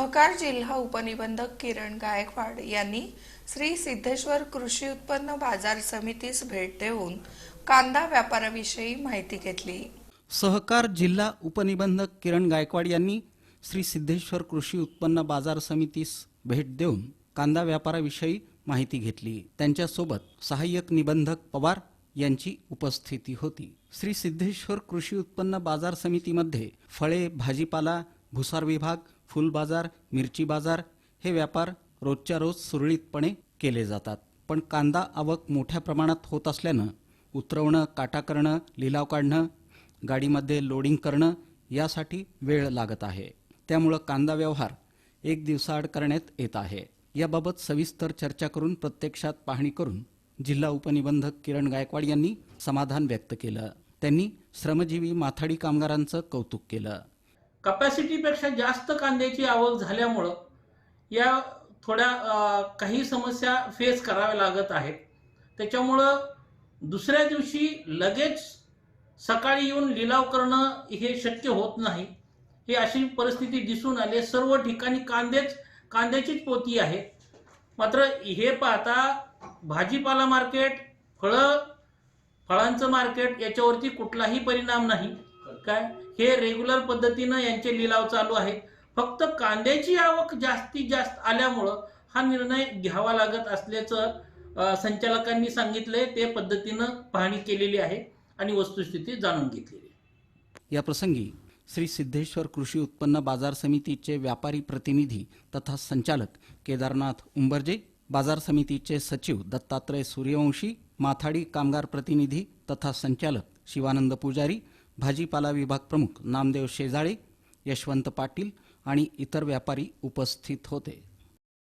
सहकार जिल्हा उपनिबंधक किरण गायकवाड यांनी श्री सिद्धेश्वर कृषी उत्पन्न बाजार समितीस भेट देऊन कांदा व्यापाराविषयी माहिती घेतली. सहकार जिल्हा उपनिबंधक किरण गायकवाड यांनी श्री सिद्धेश्वर कृषी उत्पन्न बाजार समितीस भेट देऊन कांदा व्यापाराविषयी माहिती घेतली. त्यांच्यासोबत सहाय्यक निबंधक पवार यांची उपस्थिती होती. श्री सिद्धेश्वर कृषी उत्पन्न बाजार समितीमध्ये फळे भाजीपाला भुसार विभाग फुल बाजार मिरची बाजार हे व्यापार रोजच्या रोज सुरळीतपणे केले जातात. पण कांदा आवक मोठ्या प्रमाणात होत असल्यानं उतरवणं काटा करणं लिलाव काढणं गाडीमध्ये लोडिंग करणं यासाठी वेळ लागत आहे. त्यामुळं कांदा व्यवहार एक दिवसाआड करण्यात येत आहे. याबाबत सविस्तर चर्चा करून प्रत्यक्षात पाहणी करून जिल्हा उपनिबंधक किरण गायकवाड यांनी समाधान व्यक्त केलं. त्यांनी श्रमजीवी माथाडी कामगारांचं कौतुक केलं. कपॅसिटीपेक्षा जास्त कांद्याची आवक झाल्यामुळं या थोड्या काही समस्या फेस कराव्या लागत आहेत. त्याच्यामुळं दुसऱ्या दिवशी लगेच सकाळी येऊन लिलाव करणं हे शक्य होत नाही. ही अशी परिस्थिती दिसून आली सर्व ठिकाणी कांदेच कांद्याचीच पोती आहे. मात्र हे पाहता भाजीपाला मार्केट फळं फळांचं मार्केट याच्यावरती कुठलाही परिणाम नाही. काय? हे रेग्युलर पद्धतीनं यांचे लिलाव चालू आहेत. फक्त कांद्याची आवक जास्तीत जास्त आल्यामुळं हा निर्णय घ्यावा लागत असल्याचं संचालकांनी सांगितलंय. ते पद्धतीनं पाहणी केलेली आहे आणि वस्तुस्थिती जाणून घेतलेली आहे. या प्रसंगी श्री सिद्धेश्वर कृषी उत्पन्न बाजार समितीचे व्यापारी प्रतिनिधी तथा संचालक केदारनाथ उंबरजे बाजार समितीचे सचिव दत्तात्रय सूर्यवंशी माथाडी कामगार प्रतिनिधी तथा संचालक शिवानंद पुजारी भाजीपाला विभाग प्रमुख नामदेव शेजाळे यशवंत पाटील आणि इतर व्यापारी उपस्थित होते.